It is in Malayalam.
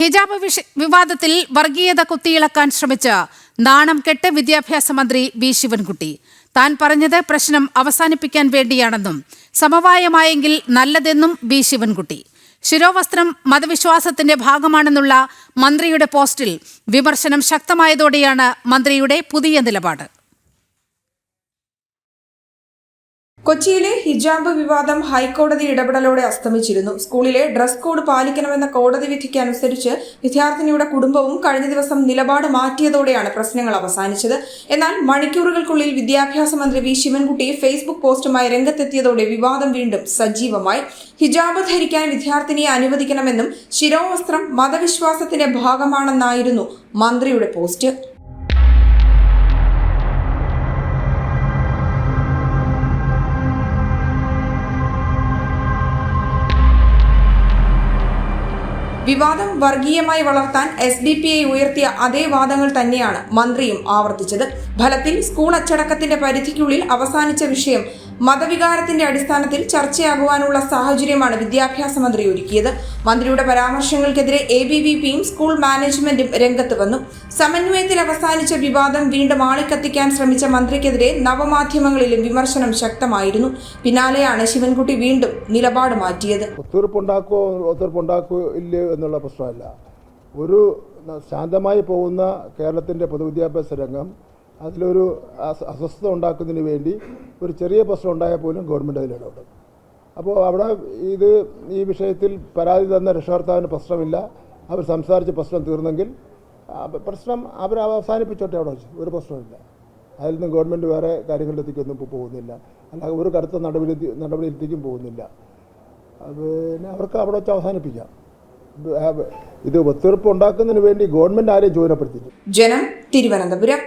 ഹിജാബ് വിവാദത്തിൽ വർഗീയത കുത്തിയിളക്കാൻ ശ്രമിച്ച നാണം കെട്ട് വിദ്യാഭ്യാസ മന്ത്രി വി ശിവൻകുട്ടി. താൻ പറഞ്ഞത് പ്രശ്നം അവസാനിപ്പിക്കാൻ വേണ്ടിയാണെന്നും സമവായമായെങ്കിൽ നല്ലതെന്നും വി ശിവൻകുട്ടി. ശിരോവസ്ത്രം മതവിശ്വാസത്തിന്റെ ഭാഗമാണെന്നുള്ള മന്ത്രിയുടെ പോസ്റ്റിൽ വിമർശനം ശക്തമായതോടെയാണ് മന്ത്രിയുടെ പുതിയ നിലപാട്. കൊച്ചിയിലെ ഹിജാബ് വിവാദം ഹൈക്കോടതി ഇടപെടലോടെ അസ്തമിച്ചിരുന്നു. സ്കൂളിലെ ഡ്രസ് കോഡ് പാലിക്കണമെന്ന കോടതി വിധിക്കനുസരിച്ച് വിദ്യാർത്ഥിനിയുടെ കുടുംബവും കഴിഞ്ഞ ദിവസം നിലപാട് മാറ്റിയതോടെയാണ് പ്രശ്നങ്ങൾ അവസാനിച്ചത്. എന്നാൽ മണിക്കൂറുകൾക്കുള്ളിൽ വിദ്യാഭ്യാസ മന്ത്രി വി. ശിവൻകുട്ടി ഫേസ്ബുക്ക് പോസ്റ്റുമായി രംഗത്തെത്തിയതോടെ വിവാദം വീണ്ടും സജീവമായി. ഹിജാബ് ധരിക്കാൻ വിദ്യാർത്ഥിനിയെ അനുവദിക്കണമെന്നും ശിരോവസ്ത്രം മതവിശ്വാസത്തിന്റെ ഭാഗമാണെന്നായിരുന്നു മന്ത്രിയുടെ പോസ്റ്റ്. വിവാദം വർഗീയമായി വളർത്താൻ എസ് ഡി പി ഐ ഉയർത്തിയ അതേ വാദങ്ങൾ തന്നെയാണ് മന്ത്രിയും ആവർത്തിച്ചത്. ഫലത്തിൽ സ്കൂൾ അച്ചടക്കത്തിന്റെ പരിധിക്കുള്ളിൽ അവസാനിച്ച വിഷയം മതവികാരത്തിന്റെ അടിസ്ഥാനത്തിൽ ചർച്ചയാകുവാനുള്ള സാഹചര്യമാണ് വിദ്യാഭ്യാസ മന്ത്രി ഒരുക്കിയത്. മന്ത്രിയുടെ പരാമർശങ്ങൾക്കെതിരെ എ ബി വി പിയും സ്കൂൾ മാനേജ്മെന്റും രംഗത്ത് വന്നു. സമന്വയത്തിൽ അവസാനിച്ച വിവാദം വീണ്ടും ആളിക്കത്തിക്കാൻ ശ്രമിച്ച മന്ത്രിക്കെതിരെ നവമാധ്യമങ്ങളിലും വിമർശനം ശക്തമായിരുന്നു. പിന്നാലെയാണ് ശിവൻകുട്ടി വീണ്ടും നിലപാട് മാറ്റിയത്. എന്നുള്ള പ്രശ്നമല്ല. ഒരു ശാന്തമായി പോകുന്ന കേരളത്തിന്റെ പൊതുവിദ്യാഭ്യാസ രംഗം അതിലൊരു അസ്വസ്ഥത ഉണ്ടാക്കുന്നതിന് വേണ്ടി ഒരു ചെറിയ പ്രശ്നം ഉണ്ടായാൽ പോലും ഗവൺമെന്റ് അതിൽ ഇടപെടും. അപ്പോൾ അവിടെ ഇത് ഈ വിഷയത്തിൽ പരാതി തന്ന രക്ഷകർത്താവിന് പ്രശ്നമില്ല. അവർ സംസാരിച്ച് പ്രശ്നം തീർന്നെങ്കിൽ പ്രശ്നം അവർ അവസാനിപ്പിച്ചോട്ടെ അവിടെ വെച്ച്. ഒരു പ്രശ്നമില്ല അതിൽ നിന്ന് ഗവൺമെന്റ് വേറെ കാര്യങ്ങളിലെത്തിക്കൊന്നും ഇപ്പോൾ പോകുന്നില്ല. അല്ലാതെ ഒരു കടുത്ത നടപടി നടപടിയിലെത്തിക്കും പോകുന്നില്ല. പിന്നെ അവർക്ക് അവിടെ വെച്ച് അവസാനിപ്പിക്കാം. ഇത് ഒത്തുതീർപ്പ് ഉണ്ടാക്കുന്നതിന് വേണ്ടി ഗവൺമെന്റ് ആരെയും ചുമതലപ്പെടുത്തിയില്ല ജനം തിരുവനന്തപുരം.